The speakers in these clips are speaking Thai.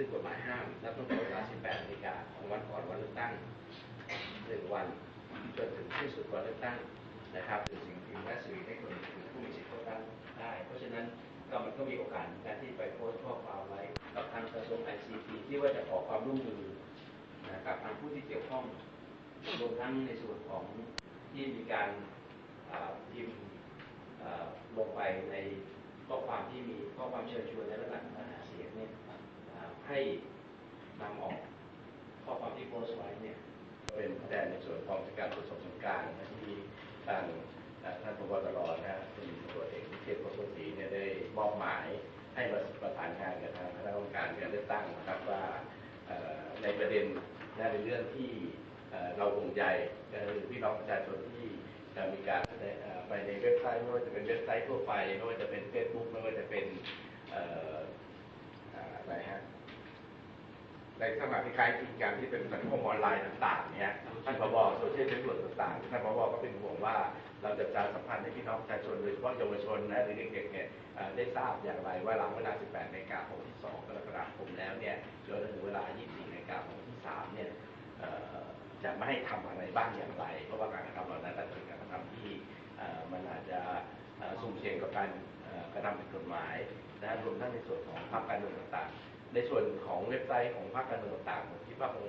ซึ่งกฎหมายห้ามนับตั้งแต่เวลา 18นาฬิกาของวันก่อนวันเลือกตั้งหนึ่งวันจนถึงที่สุดวันเลือกตั้งนะครับถึงสิ่งพิมพ์และสื่อให้คนผู้มีสิทธิ์เลือกตั้งได้ เพราะฉะนั้นก็มันก็มีโอกาสในการที่ไปโพสต์ข้อความไว้กับทางกระทรวงไอซีทีที่ว่าจะขอความร่วมมือนะกับทางผู้ที่เกี่ยวข้องรวมทั้งในส่วนของที่มีการพิมพ์ลงไปในข้อความที่มีข้อความเชิญชวน ให้นำออกข้อความที่โพสต์ไว้เนี่ยเป็นแทนในส่วนของการตรวจสอบสงการที่ทางอ่าท่านพบตรนะฮะเป็นตำรวจเอกวิเทศพลศรีเนี่ยได้มอบหมายให้มาประสานงานกับทางคณะกรรมการการเลือกตั้งนะครับว่าในประเด็นและในเรื่องที่เราห่วงใยก็คือพี่น้องประชาชนที่มีการไปในเว็บไซต์ไม่ว่าจะเป็นเว็บไซต์ทั่วไปไม่ว่าจะเป็นเฟซบุ๊กไม่ว่าจะเป็นเอ่อเอ่ออะไรฮะ ในสมัครคล้ายๆกิจกรรมที่เป็นสังคมออนไลน์ต่างๆเนี่ยท่านผบโซเชียลเน็ตเวิร์กต่างๆท่านผบก็เป็นห่วงว่าเราจะประชาสัมพันธ์ให้พี่น้องประชาชนโดยเฉพาะเยาวชนนะหรือเด็กๆเนี่ยเอ่อได้ทราบอย่างไรว่าหลังเวลา 18นาฬิกาของวันที่ 2 กรกฎาคมแล้วเนี่ยจนถึงเวลา 24นาฬิกาของวันที่ 3 เนี่ยเอ่อจะไม่ให้ทำอะไรบ้างอย่างไร เพราะว่าการกระทำเหล่านั้นอาจจะเป็นการกระทำที่เอ่อมันอาจจะเอ่อสุ่มเสี่ยงกับการเอ่อ กระทำผิดกฎหมายนะรวมทั้งในส่วนของพรรคการเมืองต่างๆ ในส่วนของเว็บไซต์ของพรรคการเมืองต่างๆผมคิดว่าคง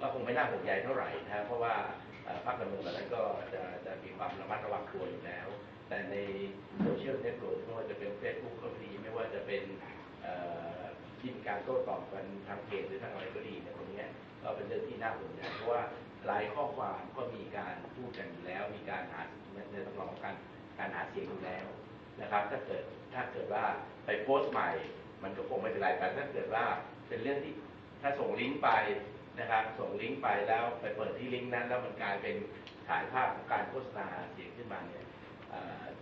ก็คงไม่น่าห่วงใยเท่าไหร่นะเพราะว่าพรรคการเมืองเหล่านั้นก็จะจะมีความระมัดระวังตัวอยู่แล้ว แต่ในโซเชียลเน็ตเวิร์กไม่ว่าจะเป็นเฟซบุ๊กก็ดีไม่ว่าจะเป็นเอ่อที่มีการโต้ตอบกันทางเพจหรือทางอะไรก็ดีเนี่ยตรงนี้ก็เป็นเรื่องที่น่าห่วงใยเพราะว่าหลายข้อความก็มีการพูดกันอยู่แล้ว มีการหาในตำนองของการการหาเสียงอยู่แล้ว นะครับ ถ้าเกิดถ้าเกิดว่าไปโพสต์ใหม่ มันก็คงไม่เป็นไรแต่ถ้าเกิดว่าเป็นเรื่องที่ถ้าส่งลิงก์ไปนะครับ ส่งลิงก์ไปแล้วไปเปิดที่ลิงก์นั้น แล้วมันกลายเป็นถ่ายภาพของการโฆษณาเสียงขึ้นมาเนี่ย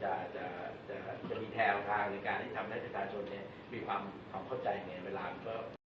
จะจะจะจะมีแนวทางในการที่ทำให้ประชาชนเนี่ยมีความความเข้าใจในเวลาก็